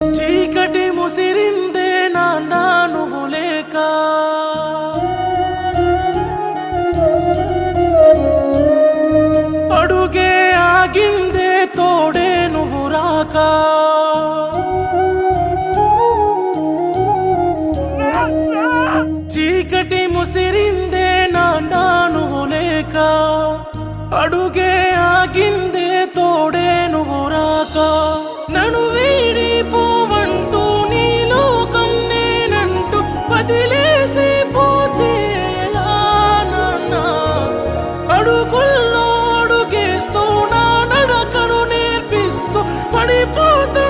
చీకటి ముసిరిందే నాన్నా నువ్వు లేక. అడుగే ఆగిందే తోడే నువ్వు రాక. చీకటి ముసిరిందే నాన్నా నువ్వు లేక. అడుగే ఆగిందే తోడే నువ్వు రాక. నను కుర్రోడు కుల్లోడు నా నరకను నేర్పిస్తూ పడిపోతూ